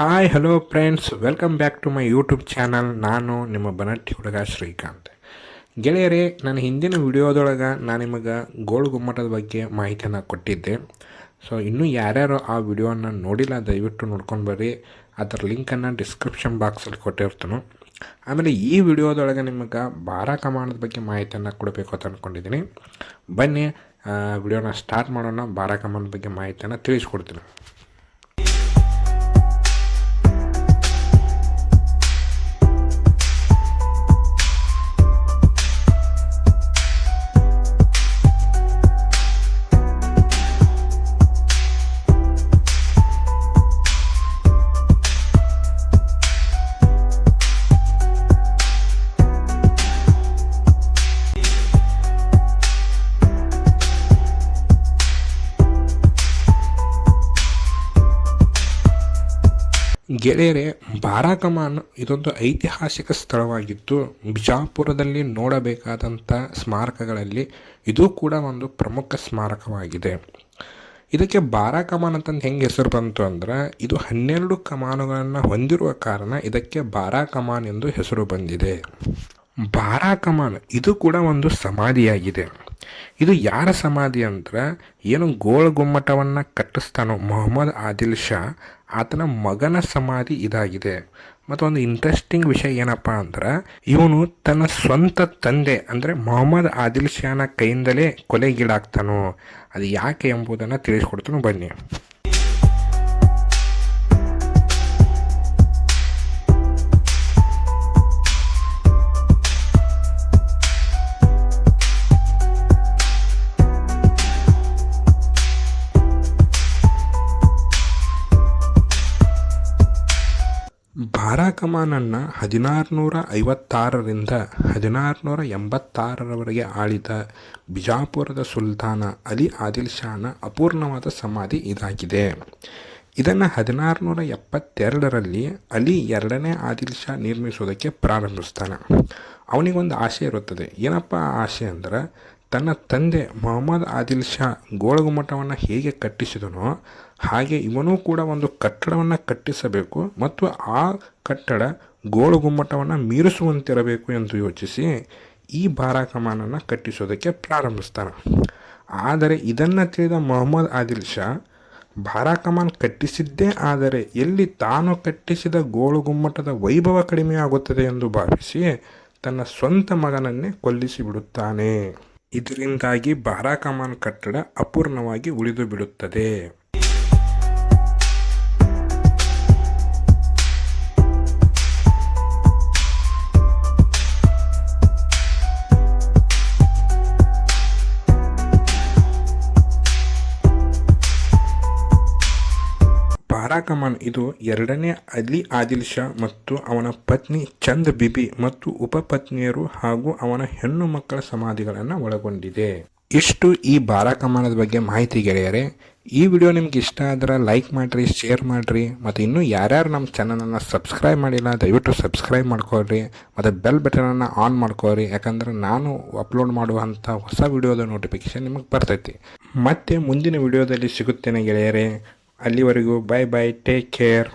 Hi hello friends welcome back to my YouTube channel ನಾನು ನಿಮ್ಮ ಬನಟ್ಟಿ ಹುಡುಗ ಶ್ರೀಕಾಂತ್. ಗೆಳೆಯರೇ ನನ್ನ ಹಿಂದಿನ ವಿಡಿಯೋದೊಳಗೆ ನಾನು ನಿಮಗೆ ಗೋಳು ಗುಮ್ಮಟದ ಬಗ್ಗೆ ಮಾಹಿತಿಯನ್ನು ಕೊಟ್ಟಿದ್ದೆ. ಸೊ ಇನ್ನೂ ಯಾರ್ಯಾರು ಆ ವಿಡಿಯೋನ ನೋಡಿಲ್ಲ, ದಯವಿಟ್ಟು ನೋಡ್ಕೊಂಡು ಬರ್ರಿ. ಅದರ ಲಿಂಕನ್ನು ಡಿಸ್ಕ್ರಿಪ್ಷನ್ ಬಾಕ್ಸಲ್ಲಿ ಕೊಟ್ಟಿರ್ತಾನೆ. ಆಮೇಲೆ ಈ ವಿಡಿಯೋದೊಳಗೆ ನಿಮಗೆ ಬಾರ ಕಮಾಂಡದ ಬಗ್ಗೆ ಮಾಹಿತಿಯನ್ನು ಕೊಡಬೇಕು ಅಂತ ಅಂದ್ಕೊಂಡಿದ್ದೀನಿ ಬನ್ನಿ ವಿಡಿಯೋನ ಸ್ಟಾರ್ಟ್ ಮಾಡೋಣ. ಬಾರ ಕಮಾಂಡ್ ಬಗ್ಗೆ ಮಾಹಿತಿಯನ್ನು ತಿಳಿಸ್ಕೊಡ್ತೀನಿ. ಗೆಳೆಯರೆ ಬಾರಾಕಮಾನ್ ಇದೊಂದು ಐತಿಹಾಸಿಕ ಸ್ಥಳವಾಗಿದ್ದು, ಬಿಜಾಪುರದಲ್ಲಿ ನೋಡಬೇಕಾದಂಥ ಸ್ಮಾರಕಗಳಲ್ಲಿ ಇದು ಕೂಡ ಒಂದು ಪ್ರಮುಖ ಸ್ಮಾರಕವಾಗಿದೆ. ಇದಕ್ಕೆ ಬಾರಾ ಕಮಾನ್ ಅಂತಂದು ಹೆಂಗೆ ಹೆಸರು ಬಂತು ಅಂದ್ರೆ, ಇದು ಹನ್ನೆರಡು ಕಮಾನುಗಳನ್ನು ಹೊಂದಿರುವ ಕಾರಣ ಇದಕ್ಕೆ ಬಾರಾ ಕಮಾನ್ ಎಂದು ಹೆಸರು ಬಂದಿದೆ. ಬಾರಾ ಕಮಾನ್ ಇದು ಕೂಡ ಒಂದು ಸಮಾಧಿಯಾಗಿದೆ. ಇದು ಯಾರ ಸಮಾಧಿ ಅಂದ್ರೆ ಏನು ಗೋಳ ಗುಮ್ಮಟವನ್ನು ಕಟ್ಟಿಸ್ತಾನೋ ಮೊಹಮ್ಮದ್ ಆದಿಲ್ ಶಾ, ಆತನ ಮಗನ ಸಮಾಧಿ ಇದಾಗಿದೆ. ಮತ್ತು ಒಂದು ಇಂಟ್ರೆಸ್ಟಿಂಗ್ ವಿಷಯ ಏನಪ್ಪ ಅಂದ್ರೆ, ಇವನು ತನ್ನ ಸ್ವಂತ ತಂದೆ ಅಂದರೆ ಮೊಹಮ್ಮದ್ ಆದಿಲ್ ಶಾನ ಕೈಯಿಂದಲೇ ಕೊಲೆಗೀಡಾಗ್ತಾನೋ, ಅದು ಯಾಕೆ ಎಂಬುದನ್ನು ತಿಳಿಸ್ಕೊಡ್ತಾನೋ ಬನ್ನಿ. ಬಾರಾ ಕಮಾನನ್ನು ಹದಿನಾರುನೂರ ಐವತ್ತಾರರಿಂದ ಹದಿನಾರುನೂರ ಎಂಬತ್ತಾರರವರೆಗೆ ಆಳಿದ ಬಿಜಾಪುರದ ಸುಲ್ತಾನ ಅಲಿ ಆದಿಲ್ ಶಾನ ಅಪೂರ್ಣವಾದ ಸಮಾಧಿ ಇದಾಗಿದೆ. ಇದನ್ನು ಹದಿನಾರುನೂರ ಎಪ್ಪತ್ತೆರಡರಲ್ಲಿ ಅಲಿ ಎರಡನೇ ಆದಿಲ್ ಶಾ ನಿರ್ಮಿಸುವುದಕ್ಕೆ ಪ್ರಾರಂಭಿಸ್ತಾನೆ. ಅವನಿಗೊಂದು ಆಸೆ ಇರುತ್ತದೆ. ಏನಪ್ಪ ಆಸೆ ಅಂದ್ರೆ ತನ್ನ ತಂದೆ ಮೊಹಮ್ಮದ್ ಆದಿಲ್ ಶಾ ಗೋಳಗುಮ್ಮಟವನ್ನು ಹೇಗೆ ಕಟ್ಟಿಸಿದನೋ ಹಾಗೆ ಇವನೂ ಕೂಡ ಒಂದು ಕಟ್ಟಡವನ್ನು ಕಟ್ಟಿಸಬೇಕು ಮತ್ತು ಆ ಕಟ್ಟಡ ಗೋಳಗುಮ್ಮಟವನ್ನು ಮೀರಿಸುವಂತಿರಬೇಕು ಎಂದು ಯೋಚಿಸಿ ಈ ಬಾರಾ ಕಮಾನನ್ನು ಕಟ್ಟಿಸೋದಕ್ಕೆ ಪ್ರಾರಂಭಿಸ್ತಾನೆ. ಆದರೆ ಇದನ್ನು ತಿಳಿದ ಮೊಹಮ್ಮದ್ ಆದಿಲ್ ಶಾ ಬಾರಾ ಕಮಾನ್ ಕಟ್ಟಿಸಿದ್ದೇ ಆದರೆ ಎಲ್ಲಿ ತಾನು ಕಟ್ಟಿಸಿದ ಗೋಳುಗುಮ್ಮಟದ ವೈಭವ ಕಡಿಮೆಯಾಗುತ್ತದೆ ಎಂದು ಭಾವಿಸಿ ತನ್ನ ಸ್ವಂತ ಮಗನನ್ನೇ ಕೊಲ್ಲಿಸಿ ಬಿಡುತ್ತಾನೆ. ಇದರಿಂದಾಗಿ ಬಾರಾ ಕಮಾನ್ ಕಟ್ಟಡ ಅಪೂರ್ಣವಾಗಿ ಉಳಿದು ಕಮಾನ್ ಇದು ಎರಡನೇ ಅಲಿ ಆದಿಲ್ ಶಾ ಮತ್ತು ಅವನ ಪತ್ನಿ ಚಂದ್ ಬಿಬಿ ಮತ್ತು ಉಪಪತ್ನಿಯರು ಹಾಗೂ ಅವನ ಹೆಣ್ಣು ಮಕ್ಕಳ ಸಮಾಧಿಗಳನ್ನು ಒಳಗೊಂಡಿದೆ. ಇಷ್ಟು ಈ ಬಾರಾ ಕಮಾನದ ಬಗ್ಗೆ ಮಾಹಿತಿ ಗೆಳೆಯರೆ, ಈ ವಿಡಿಯೋ ನಿಮ್ಗೆ ಇಷ್ಟ ಆದ್ರೆ ಲೈಕ್ ಮಾಡಿರಿ, ಶೇರ್ ಮಾಡಿರಿ, ಮತ್ತು ಇನ್ನೂ ಯಾರ್ಯಾರು ನಮ್ಮ ಚಾನಲನ್ನು ಸಬ್ಸ್ಕ್ರೈಬ್ ಮಾಡಿಲ್ಲ, ದಯವಿಟ್ಟು ಸಬ್ಸ್ಕ್ರೈಬ್ ಮಾಡ್ಕೊಳ್ರಿ, ಮತ್ತು ಬೆಲ್ ಬಟನನ್ನು ಆನ್ ಮಾಡ್ಕೊಳ್ರಿ, ಯಾಕಂದ್ರೆ ನಾನು ಅಪ್ಲೋಡ್ ಮಾಡುವಂಥ ಹೊಸ ವಿಡಿಯೋದ ನೋಟಿಫಿಕೇಶನ್ ನಿಮಗೆ ಬರ್ತೈತಿ. ಮತ್ತೆ ಮುಂದಿನ ವಿಡಿಯೋದಲ್ಲಿ ಸಿಗುತ್ತೇನೆ ಗೆಳೆಯರೆ ಅಲ್ಲಿವರೆಗೂ ಬಾಯ್ ಬಾಯ್ ಟೇಕ್ ಕೇರ್